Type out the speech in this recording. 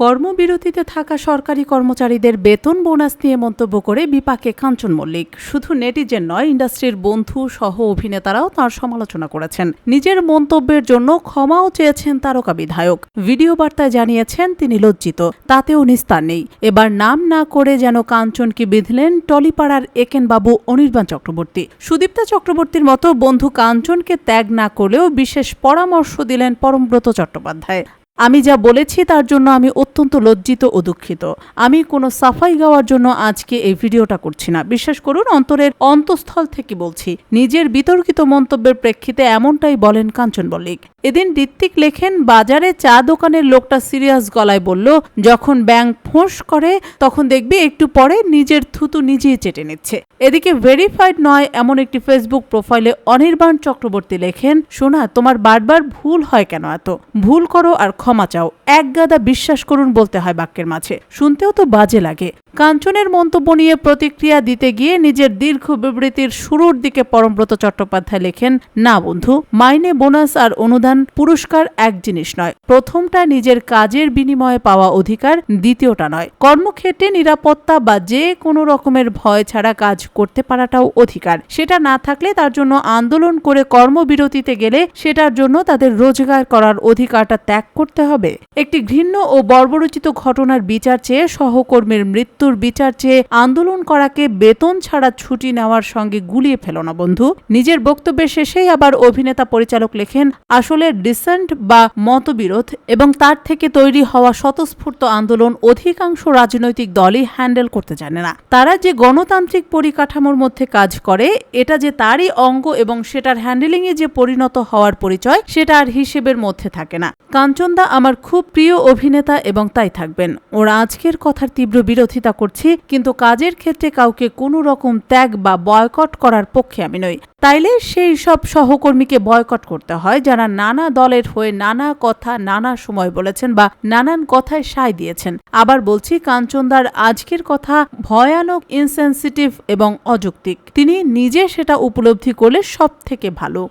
কর্মবিরতিতে থাকা সরকারি কর্মচারীদের বেতন বোনাস নিয়ে মন্তব্য করে বিপাকে কাঞ্চন মল্লিক। শুধু নেটিজেন নয়, ইন্ডাস্ট্রির বন্ধু সহ অভিনেতারাও তার সমালোচনা করেছেন। নিজের মন্তব্যের জন্য ক্ষমাও চেয়েছেন তারকা বিধায়ক। ভিডিও বার্তায় জানিয়েছেন তিনি লজ্জিত, তাতেও নিস্তার নেই। এবার নাম না করে যেন কাঞ্চনকে বিঁধলেন টলিপাড়ার একেনবাবু অনির্বাণ চক্রবর্তী। সুদীপ্তা চক্রবর্তীর মতো বন্ধু কাঞ্চনকে ত্যাগ না করলেও বিশেষ পরামর্শ দিলেন পরমব্রত চট্টোপাধ্যায়। আমি যা বলেছি তার জন্য আমি অত্যন্ত লজ্জিত ও দুঃখিত। আমি কোনো সাফাই গাওয়ার জন্য আজকে এই ভিডিওটা করছি না। বিশ্বাস করুন, অন্তরের অন্তঃস্থল থেকে বলছি, নিজের বিতর্কিত মন্তব্যের প্রেক্ষিতে এমনটাই বলেন কাঞ্চন মল্লিক। এদিন ঋত্বিক লেখেন, বাজারে চা দোকানের লোকটা সিরিয়াস গলায় বলল, যখন ব্যাংক ফোঁস করে, তখন দেখবি একটু পরে নিজের থুতু নিজেই চেটে নিচ্ছে। এদিকে ভেরিফাইড নয়, এমন একটি ফেসবুক প্রোফাইলে অনির্বাণ চক্রবর্তী লেখেন, শোনা, তোমার বারবার ভুল হয় কেন এত? ভুল করো আর ক্ষমা চাও, এক গাদা বিশ্বাস করুন বলতে হয় বাক্যের মাঝে। শুনতেও তো বাজে লাগে। কাঞ্চনের মন্তব্য নিয়ে প্রতিক্রিয়া দিতে গিয়ে নিজের দীর্ঘ বিবৃতির শুরুর দিকে পরমব্রত চট্টোপাধ্যায় লেখেন, না বন্ধু, মাইনে, বোনাস আর অনুদান পুরস্কার এক জিনিস নয়। প্রথমটা নিজের কাজের বিনিময়ে পাওয়া অধিকার, দ্বিতীয়টা নয়। কর্মক্ষেত্রে নিরাপত্তা বা যে কোনো রকমের ভয় ছাড়া কাজ করতে পারাটাও অধিকার। সেটা না থাকলে তার জন্য আন্দোলন করে কর্মবিরতিতে গেলে সেটার জন্য তাদের রোজগার করার অধিকারটা ত্যাগ করতে হবে। একটি ঘৃণ্য ও বর্বরচিত ঘটনার বিচার চেয়ে সহকর্মীর মৃত্যুর বিচার চেয়ে আন্দোলন করাকে বেতন ছাড়া ছুটি নেওয়ার সঙ্গে গুলিয়ে ফেলো না, বন্ধু। নিজের বক্তব্যের শেষেই আবার অভিনেতা পরিচালক লেখেন, আসলে ডিসেন্ট বা মতবিরোধ এবং তার থেকে তৈরি হওয়া স্বতঃস্ফূর্ত আন্দোলন অধিকাংশ রাজনৈতিক দলই হ্যান্ডেল করতে জানে না। তারা যে গণতান্ত্রিক পরিকাঠামোর মধ্যে কাজ করে, এটা যে তারই অঙ্গ এবং সেটার হ্যান্ডেলিংয়ে যে পরিণত হওয়ার পরিচয়, সেটা আর হিসেবের মধ্যে থাকে না। কাঞ্চনদা আমার খুব প্রিয় অভিনেতা এবং তাই থাকবেন। ওরা আজকের কথার তীব্র বিরোধিতা করছি, কিন্তু কাজের ক্ষেত্রে কাউকে কোনো রকম ত্যাগ বা বয়কট করার পক্ষে আমি নই। তাইলে সেই সব সহকর্মীকে বয়কট করতে হয়, যারা নানা দলের হয়ে নানা কথা নানা সময় বলেছেন বা নানান কথায় সায় দিয়েছেন। আবার বলছি, কাঞ্চনদার আজকের কথা ভয়ানক ইনসেনসিটিভ এবং অযৌক্তিক। তিনি নিজে সেটা উপলব্ধি করলে সব থেকে ভালো।